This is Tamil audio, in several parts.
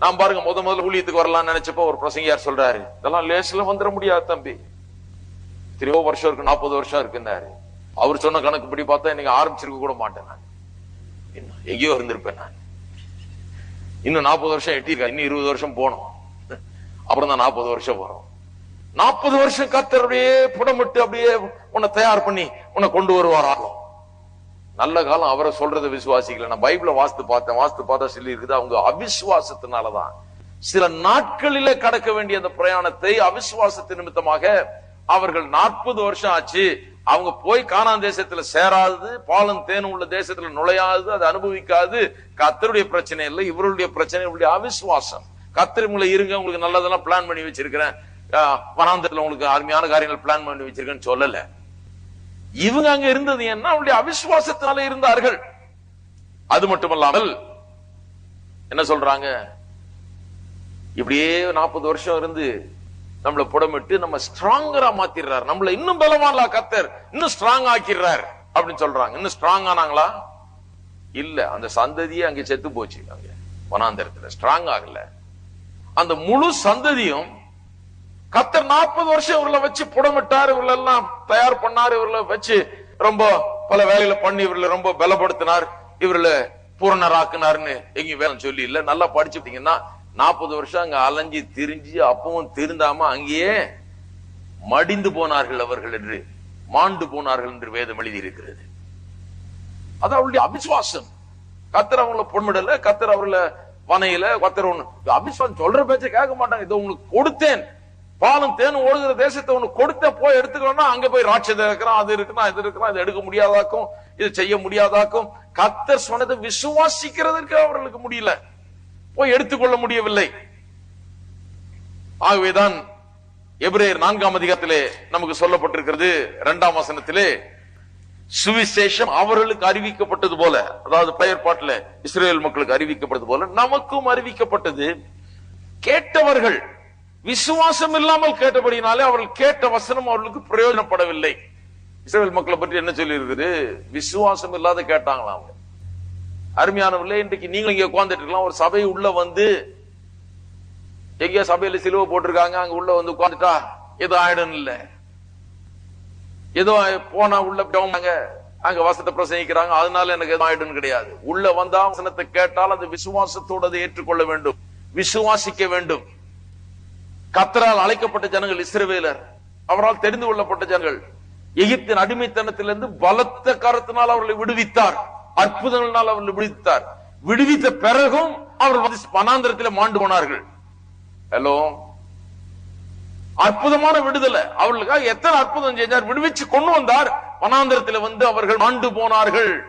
நான் பாருங்க முத முதல்ல ஊழியத்துக்கு வரலாம்னு நினைச்சப்போ ஒரு பிரசங்கியார் சொல்றாரு? இதெல்லாம் லேஸ்ல வந்துட முடியாது தம்பி. எத்தனையோ வருஷம் இருக்கு நாற்பது வருஷம் இருக்குன்னாரு. அவர் சொன்ன கணக்குப்படி பார்த்தா இன்னைக்கு ஆரம்பிச்சிருக்க கூட மாட்டேன் நான். இன்னும் எங்கேயோ இருந்திருப்பேன் நான். இன்னும் நாற்பது வருஷம் எட்டியிருக்கா இன்னும் இருபது வருஷம் போனோம் அப்புறம் தான் நாற்பது வருஷம் வரும். நாற்பது வருஷம் கத்தர் அப்படியே புடமிட்டு அப்படியே உன்னை தயார் பண்ணி உன்னை கொண்டு வருவார் ஆகும் நல்ல காலம் அவரை சொல்றதை விசுவாசிக்கல. நான் பைபிள வாஸ்து பார்த்தேன். வாஸ்து பார்த்தா சொல்லி இருக்குது அவங்க அவிசுவாசத்தினாலதான். சில நாட்களில கடக்க வேண்டிய அந்த பிரயாணத்தை அவிசுவாசத்து நிமித்தமாக அவர்கள் நாற்பது வருஷம் ஆச்சு. அவங்க போய் காணாம தேசத்துல சேராதது பாலும் தேனும் உள்ள தேசத்துல நுழையாது அதை அனுபவிக்காது. கத்தருடைய பிரச்சனை இல்லை இவருடைய பிரச்சனை இவருடைய அவிசுவாசம். கத்தர் உங்களை இருங்க உங்களுக்கு நல்லதெல்லாம் பிளான் பண்ணி வச்சிருக்கிறேன். ஆஹ், வனாந்தரத்துல உங்களுக்கு அருமையான காரியங்கள் பிளான் பண்ணி வச்சிருக்கேன்னு சொல்லல. இவங்க அங்க இருந்தது என்ன? அவனுடைய அவிசுவாசத்தினால இருந்தார்கள். அது மட்டுமல்லாமல் என்ன சொல்றாங்க? இப்படியே நாற்பது வருஷம் இருந்து நம்மளை புடமிட்டு நம்ம ஸ்ட்ராங்கரா மாத்திடுறார். நம்மள இன்னும் பலவான்லா கத்தர் இன்னும் ஸ்ட்ராங் ஆக்கிடுறார் அப்படின்னு சொல்றாங்க. இன்னும் ஸ்ட்ராங் ஆனாங்களா? இல்ல. அந்த சந்ததியே அங்க செத்து போச்சு அங்க. வனாந்தரத்துல. ஸ்ட்ராங் ஆகல. அந்த முழு சந்ததியும் கத்தர் நாற்பது வருஷம் இவர்களை வச்சு புடமிட்டார் இவர்கள் எல்லாம் தயார் பண்ணார் இவர்களை வச்சு ரொம்ப பல வேலைகளை பண்ணி இவர்களை ரொம்ப பலப்படுத்தினார் இவர்களை பூரணராக்குனார்னு எங்கேயும் வேலை சொல்லி இல்ல. நல்லா படிச்சுட்டீங்கன்னா நாற்பது வருஷம் அங்க அலைஞ்சி திரிஞ்சு அப்பவும் திருந்தாம அங்கேயே மடிந்து போனார்கள் அவர்கள் என்று மாண்டு போனார்கள் என்று வேதம் எழுதி இருக்கிறது அது அவருடைய அபிசுவாசம் கத்தர் அவங்கள பொன்மிடல கத்தர் அவர்களை வனையில கத்தர் ஒண்ணு அபிசுவாசம் சொல்ற பேச்சை கேட்க மாட்டாங்க. இதை உங்களுக்கு கொடுத்தேன். பாலும் தேனும் ஓடுகிற தேசத்தை உனக்கு கொடுத்த போய் எடுத்துக்கணும்னா அங்க போய் ராட்சதம் இருக்கிறான் அது இருக்கிறான் இது இருக்கிறான் இது எடுக்க முடியாதாக்கும் இது செய்ய முடியாதாக்கும். கத்தர் சொன்னதை விசுவாசிக்கிறதுக்கு அவர்களுக்கு முடியல. போய் எடுத்துக்கொள்ள முடியவில்லை. ஆகவேதான் எபிரேயர் நான்காம் அதிகாரத்திலே நமக்கு சொல்லப்பட்டிருக்கிறது இரண்டாம் வசனத்திலே சுவிசேஷம் அவர்களுக்கு அறிவிக்கப்பட்டது போல அதாவது பெயர் பாட்டில் இஸ்ரேல் மக்களுக்கு அறிவிக்கப்பட்டது போல நமக்கும் அறிவிக்கப்பட்டது. கேட்டவர்கள் விசுவாசம் இல்லாமல் கேட்டபடினாலே அவர்கள் கேட்ட வசனம் அவர்களுக்கு பிரயோஜனப்படவில்லை. இஸ்ரேல் மக்களை பற்றி என்ன சொல்லி இருக்குது விசுவாசம் இல்லாத கேட்டாங்களாம் அவங்க. அருமையானவர்களே இன்றைக்கு நீங்களும் இங்க உட்காந்துட்டு இருக்கலாம். ஒரு சபை உள்ள வந்து எங்கேயோ சபையில சிலுவை போட்டிருக்காங்க அங்க உள்ள வந்து உட்காந்துட்டா ஏதோ ஆயிடும் இல்ல. ஏதோ போனா உள்ள போவாங்க அங்க வசத்தை பிரசங்கிக்கிறாங்க அதனால எனக்கு எதுவும் ஆயிடும் கிடையாது. உள்ள வந்தா வசனத்தை கேட்டால் அந்த விசுவாசத்தோடு அதை ஏற்றுக்கொள்ள வேண்டும். விசுவாசிக்க வேண்டும். கத்தரால் அழைக்கப்பட்ட ஜனங்கள் இஸ்ரவேலர். அவரால் தெரிந்து கொள்ளப்பட்ட ஜனங்கள். எகிப்தின் அடிமைத்தனத்திலிருந்து பலத்த கரத்தினால் அவர்களை விடுவித்தார். அற்புதங்களால் அவர்களை விடுவித்தார். விடுவித்த பிறகும் அவர்கள் பனாந்திரத்தில் மாண்டு போனார்கள். ஹலோ அற்புதமான விடுதலை. அவர்களுக்காக எத்தனை அற்புதம் செஞ்சார்? விடுவிச்சு கொண்டு வந்தார். வனாந்திரத்தில் வந்து அவர்கள் மாண்டு போனார்கள்.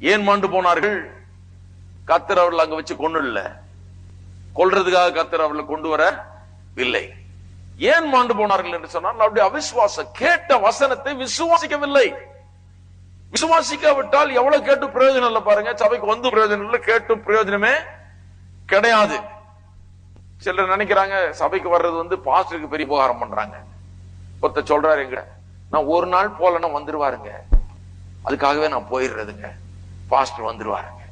ஏன் மாண்டு போனார்கள்? கத்தர் அவர்கள் அங்க வச்சு கொண்டு இல்ல கொல்றதுக்காக கத்தர் அவர்களை கொண்டு வர இல்லை. ஏன் மாண்டு போனார்கள் என்று சொன்னால் அவருடைய அவிசுவாசம் கேட்ட வசனத்தை விசுவாசிக்கவில்லை. விசுவாசிக்காவிட்டால் எவ்வளவு கேட்டு பிரயோஜனம் இல்ல பாருங்க. சபைக்கு வந்து பிரயோஜனம் இல்லை கேட்டும் பிரயோஜனமே கிடையாது. சிலர் நினைக்கிறாங்க சபைக்கு வர்றது வந்து பாஸ்டருக்கு பெரிய உபகாரம் பண்றாங்க. ஒருத்த சொல்றாரு எங்க நான் ஒரு நாள் போலன்னா வந்துருவாருங்க. அதுக்காகவே நான் போயிடுறதுங்க. பாஸ்டர் வந்துருவாருங்க.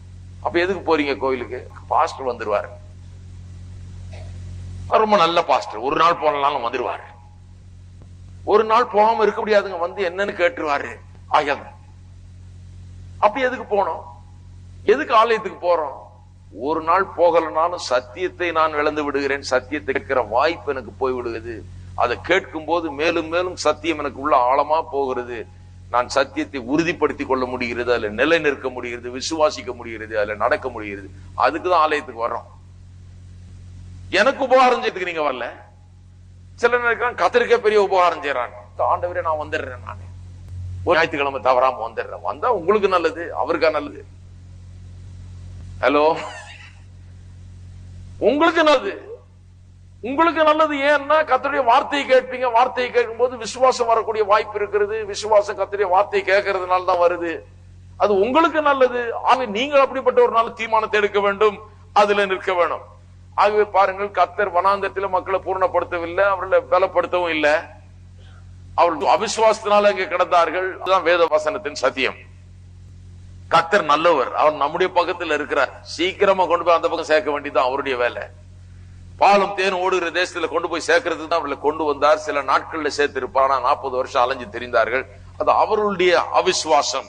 அப்ப எதுக்கு போறீங்க கோயிலுக்கு? பாஸ்டர் வந்துருவாருங்க ரொம்ப நல்ல பாஸ்டர் ஒரு நாள் போனாலும் வந்துருவாரு. ஒரு நாள் போகாம இருக்க முடியாதுங்க. வந்து என்னன்னு கேட்டுருவாரு. ஆகியது அப்படி எதுக்கு போனோம்? எதுக்கு ஆலயத்துக்கு போறோம்? ஒரு நாள் போகலனாலும் சத்தியத்தை நான் இழந்து விடுகிறேன். சத்தியத்தை கேட்கிற வாய்ப்பு எனக்கு போய் விடுகிறது. அதை கேட்கும் போது மேலும் மேலும் சத்தியம் எனக்கு உள்ள ஆழமா போகிறது. நான் சத்தியத்தை உறுதிப்படுத்திக் கொள்ள முடிகிறது. அதுல நிலை நிற்க முடிகிறது. விசுவாசிக்க முடிகிறது. அதுல நடக்க முடிகிறது. அதுக்குதான் ஆலயத்துக்கு வர்றோம். எனக்கு உபகாரம் செய்யறதுக்கு நீங்க வரல. சில நேரம் கத்திரிக்க பெரிய உபகாரம் செய்யறாங்க ஆண்டவரே நான் வந்துடுறேன் நான். ஒரு ஞாயிற்றுக்கிழமை தவறாம வந்துடுறேன். வந்தா உங்களுக்கு நல்லது அவருக்கா நல்லது. ஹலோ உங்களுக்கு நல்லது. உங்களுக்கு நல்லது ஏன்னா கத்தருடைய வார்த்தையை கேட்பீங்க. வார்த்தையை கேட்கும் போது விசுவாசம் வரக்கூடிய வாய்ப்பு இருக்கிறது. விசுவாசம் கத்தருடைய வார்த்தையை கேட்கறதுனால தான் வருது. அது உங்களுக்கு நல்லது. ஆக நீங்கள் அப்படிப்பட்ட ஒரு நாள் தீர்மானத்தை எடுக்க வேண்டும். அதுல நிற்க வேணும். ஆகவே பாருங்கள் கத்தர் வனாந்தத்தில் மக்களை பூர்ணப்படுத்தவில்லை அவர்களை பலப்படுத்தவும் இல்லை. அவர்கள் அவிசுவாசத்தினால அங்கே கிடந்தார்கள். அதுதான் வேத வசனத்தின் சத்தியம். கத்தர் நல்லவர். அவர் நம்முடைய பக்கத்தில் இருக்கிறார். சீக்கிரமா கொண்டு போய் அந்த பக்கம் சேர்க்க வேண்டியதுதான் அவருடைய வேலை. பாலும் தேன் ஓடுகிற தேசத்துல கொண்டு போய் சேர்க்கறது தான் அவர்களை கொண்டு வந்தார். சில நாட்கள்ல சேர்த்திருப்பார். நாற்பது வருஷம் அலைஞ்சு தெரிந்தார்கள். அது அவர்களுடைய அவிசுவாசம்.